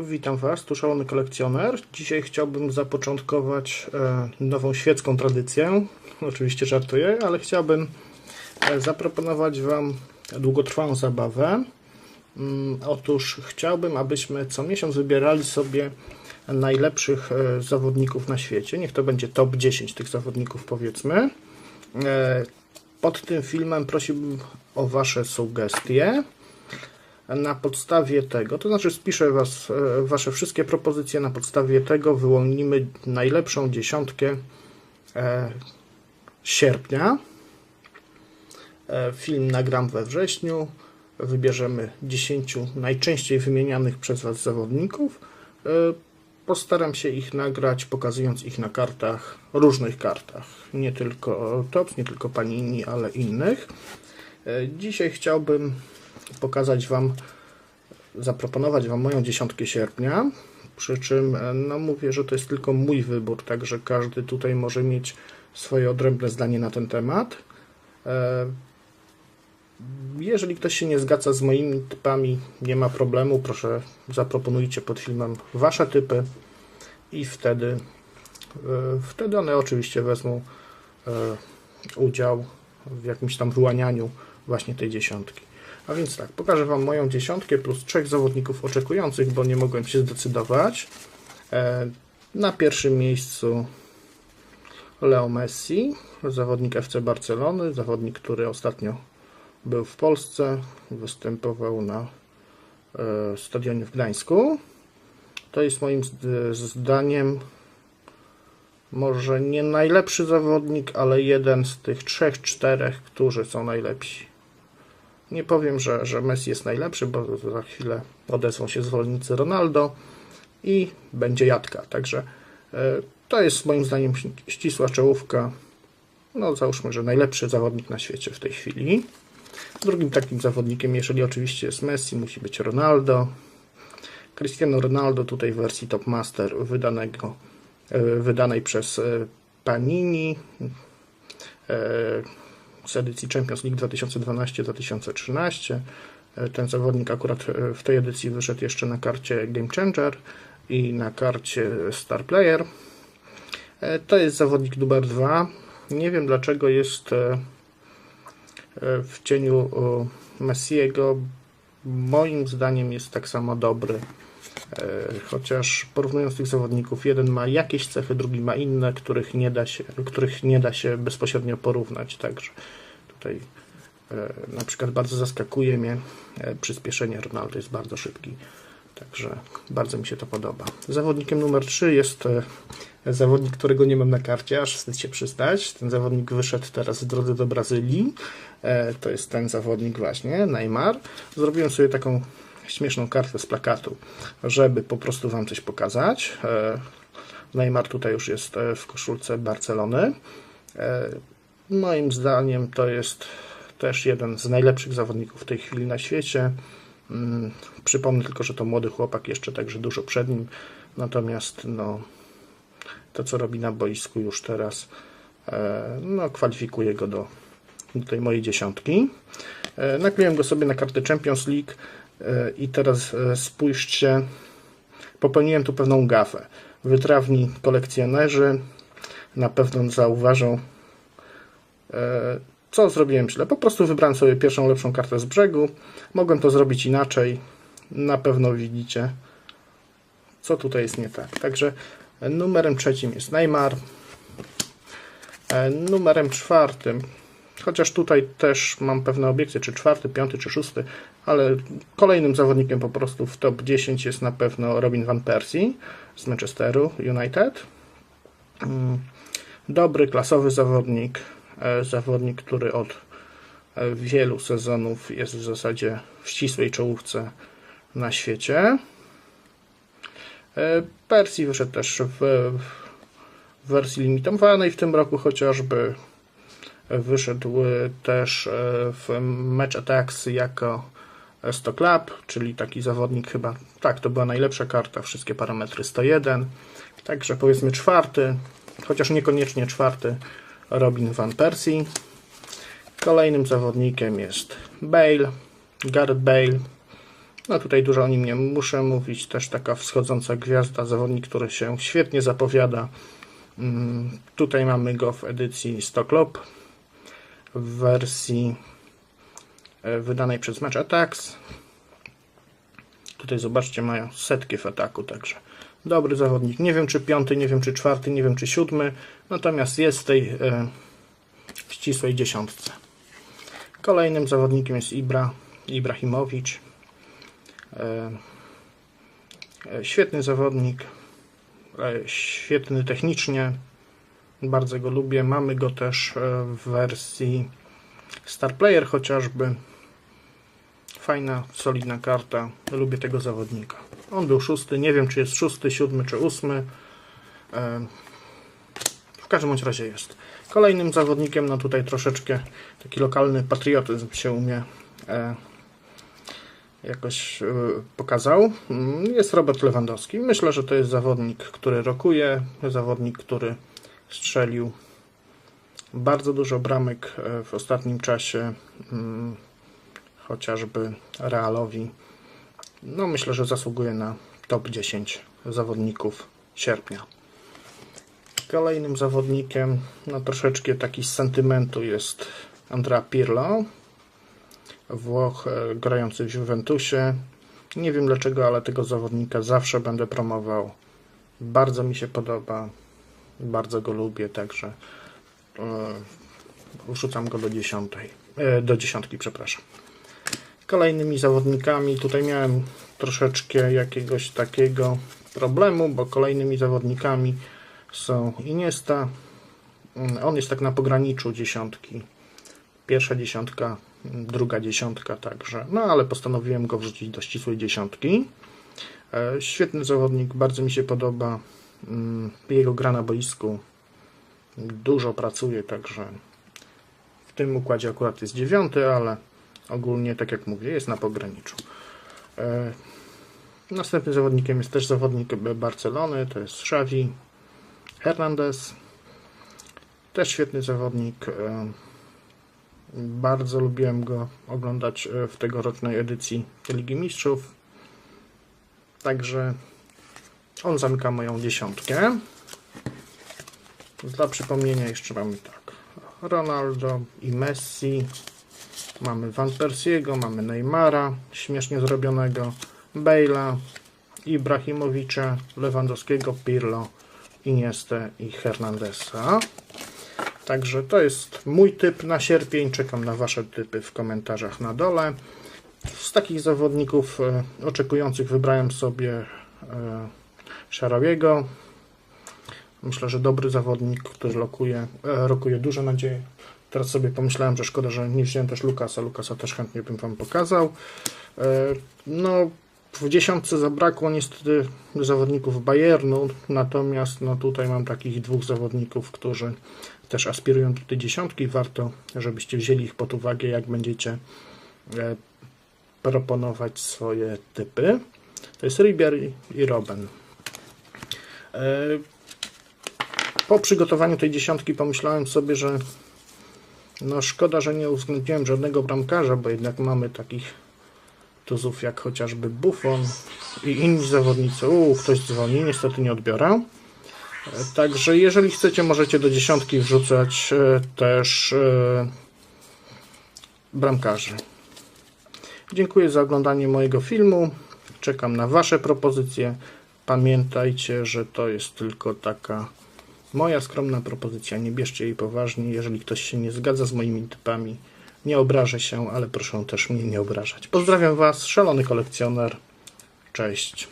Witam Was, tu szalony kolekcjoner. Dzisiaj chciałbym zapoczątkować e, nową świecką tradycję. Oczywiście żartuję, ale chciałbym e, zaproponować Wam długotrwałą zabawę. Mm, Otóż chciałbym, abyśmy co miesiąc wybierali sobie najlepszych e, zawodników na świecie. Niech to będzie top 10 tych zawodników, powiedzmy. Pod tym filmem prosiłbym o Wasze sugestie na podstawie tego, to znaczy spiszę was, e, wasze wszystkie propozycje, na podstawie tego wyłonimy najlepszą dziesiątkę e, sierpnia. E, film nagram we wrześniu. Wybierzemy 10 najczęściej wymienianych przez was zawodników. Postaram się ich nagrać, pokazując ich na kartach, różnych kartach. Nie tylko TOPS, nie tylko Panini, ale innych. Dzisiaj chciałbym pokazać Wam, zaproponować Wam moją dziesiątkę sierpnia. Przy czym, e, no mówię, że to jest tylko mój wybór, także każdy tutaj może mieć swoje odrębne zdanie na ten temat. E, Jeżeli ktoś się nie zgadza z moimi typami, nie ma problemu, proszę zaproponujcie pod filmem Wasze typy i wtedy, e, wtedy one oczywiście wezmą udział w jakimś tam wyłanianiu właśnie tej dziesiątki. A więc tak, pokażę Wam moją dziesiątkę plus trzech zawodników oczekujących, bo nie mogłem się zdecydować. E, Na pierwszym miejscu Leo Messi, zawodnik FC Barcelony, zawodnik, który ostatnio był w Polsce, występował na e, stadionie w Gdańsku. To jest moim zd- zdaniem może nie najlepszy zawodnik, ale jeden z tych trzech, czterech, którzy są najlepsi. Nie powiem, że, że Messi jest najlepszy, bo za chwilę odezwą się zwolennicy Ronaldo i będzie jadka. Także e, to jest moim zdaniem ścisła czołówka. No, załóżmy, że najlepszy zawodnik na świecie w tej chwili. Drugim takim zawodnikiem, jeżeli oczywiście jest Messi, musi być Ronaldo. Cristiano Ronaldo tutaj w wersji Top Master wydanego, e, wydanej przez e, Panini z edycji Champions League 2012-2013. E, Ten zawodnik akurat e, w tej edycji wyszedł jeszcze na karcie Game Changer i na karcie Star Player. E, To jest zawodnik numer 2. Nie wiem dlaczego jest w cieniu Messiego. Moim zdaniem jest tak samo dobry. E, Chociaż porównując tych zawodników, jeden ma jakieś cechy, drugi ma inne, których nie da się, których nie da się bezpośrednio porównać. Także tutaj e, na przykład bardzo zaskakuje mnie e, przyspieszenie Ronaldo jest bardzo szybki. Także bardzo mi się to podoba. Zawodnikiem numer 3 jest zawodnik, którego nie mam na karcie, aż wstyd się przyznać. Ten zawodnik wyszedł teraz w drodze do Brazylii. To jest ten zawodnik właśnie, Neymar. Zrobiłem sobie taką śmieszną kartę z plakatu, żeby po prostu Wam coś pokazać. E, Neymar tutaj już jest e, w koszulce Barcelony. E, Moim zdaniem to jest też jeden z najlepszych zawodników w tej chwili na świecie. Mm, Przypomnę tylko, że to młody chłopak, jeszcze także dużo przed nim. Natomiast no, to, co robi na boisku już teraz, no, kwalifikuje go do, do tej mojej dziesiątki. Nakleiłem go sobie na kartę Champions League i teraz e, spójrzcie, popełniłem tu pewną gafę. Wytrawni kolekcjonerzy na pewno zauważą, e, co zrobiłem źle. Po prostu wybrałem sobie pierwszą lepszą kartę z brzegu. Mogłem to zrobić inaczej. Na pewno widzicie, co tutaj jest nie tak. Także numerem trzecim jest Neymar. E, Numerem czwartym, chociaż tutaj też mam pewne obiekcje, czy czwarty, piąty, czy szósty, ale kolejnym zawodnikiem po prostu w top 10 jest na pewno Robin Van Persie z Manchesteru United. Mm, Dobry, klasowy zawodnik, e, zawodnik, który od e, wielu sezonów jest w zasadzie w ścisłej czołówce na świecie. E, Persji wyszedł też w, w wersji limitowanej w tym roku chociażby. Wyszedł e, też e, w Match Attacks jako 100 Club, czyli taki zawodnik chyba, tak, to była najlepsza karta, wszystkie parametry 101. Także powiedzmy czwarty, chociaż niekoniecznie czwarty, Robin Van Persie. Kolejnym zawodnikiem jest Bale, Gareth Bale. No tutaj dużo o nim nie muszę mówić. Też taka wschodząca gwiazda, zawodnik, który się świetnie zapowiada. Mm, Tutaj mamy go w edycji Stock Lob w wersji e, wydanej przez Match Attacks. Tutaj zobaczcie, mają setki w ataku, także dobry zawodnik. Nie wiem czy piąty, nie wiem czy czwarty, nie wiem czy siódmy, natomiast jest w tej e, ścisłej dziesiątce. Kolejnym zawodnikiem jest Ibra, Ibrahimowicz. E, świetny zawodnik, świetny technicznie, bardzo go lubię. Mamy go też e, w wersji Star Player chociażby. Fajna, solidna karta. Lubię tego zawodnika. On był szósty, nie wiem czy jest szósty, siódmy czy ósmy. E, W każdym bądź razie jest. Kolejnym zawodnikiem, no tutaj troszeczkę taki lokalny patriotyzm się u mnie e, jakoś pokazał. Mm, Jest Robert Lewandowski. Myślę, że to jest zawodnik, który rokuje, zawodnik, który strzelił bardzo dużo bramek e, w ostatnim czasie, mm, chociażby Realowi. No myślę, że zasługuje na top 10 zawodników sierpnia. Kolejnym zawodnikiem, no troszeczkę taki z sentymentu jest Andrea Pirlo, Włoch e, grający w Juventusie. Nie wiem dlaczego, ale tego zawodnika zawsze będę promował. Bardzo mi się podoba, bardzo go lubię, także e, wrzucam go do dziesiątej, e, do dziesiątki, przepraszam. Kolejnymi zawodnikami, tutaj miałem troszeczkę jakiegoś takiego problemu, bo kolejnymi zawodnikami są Iniesta. On jest tak na pograniczu dziesiątki. Pierwsza dziesiątka, druga dziesiątka także. No ale postanowiłem go wrzucić do ścisłej dziesiątki. E, Świetny zawodnik, bardzo mi się podoba. Mm, Jego gra na boisku dużo pracuje, także w tym układzie akurat jest dziewiąty, ale ogólnie, tak jak mówię, jest na pograniczu. E, Następnym zawodnikiem jest też zawodnik Barcelony, to jest Xavi Hernandez. Też świetny zawodnik. e, Bardzo lubiłem go oglądać e, w tegorocznej edycji Ligi Mistrzów. Także on zamyka moją dziesiątkę. Dla przypomnienia jeszcze mamy tak. Ronaldo i Messi. Mamy Van Persiego, mamy Neymara, śmiesznie zrobionego, Bale'a, Ibrahimowicza, Lewandowskiego, Pirlo, Iniestę i Hernandesa. Także to jest mój typ na sierpień. Czekam na Wasze typy w komentarzach na dole. Z takich zawodników e, oczekujących wybrałem sobie Szarabiego. Myślę, że dobry zawodnik, który lokuje, e, rokuje duże nadzieje. Teraz sobie pomyślałem, że szkoda, że nie wziąłem też Lukasa. Lukasa też chętnie bym Wam pokazał. E, No, w dziesiątce zabrakło niestety zawodników Bayernu, natomiast no, tutaj mam takich dwóch zawodników, którzy też aspirują do tej dziesiątki. Warto, żebyście wzięli ich pod uwagę, jak będziecie e, proponować swoje typy. To jest Ribery i Robben. E, Po przygotowaniu tej dziesiątki pomyślałem sobie, że no szkoda, że nie uwzględniłem żadnego bramkarza, bo jednak mamy takich tuzów jak chociażby Buffon i inni zawodnicy. Uuu, ktoś dzwoni, niestety nie odbiorę. E, Także jeżeli chcecie, możecie do dziesiątki wrzucać e, też bramkarzy. Dziękuję za oglądanie mojego filmu. Czekam na Wasze propozycje. Pamiętajcie, że to jest tylko taka moja skromna propozycja. Nie bierzcie jej poważnie. Jeżeli ktoś się nie zgadza z moimi typami, nie obrażę się, ale proszę też mnie nie obrażać. Pozdrawiam Was, szalony kolekcjoner. Cześć.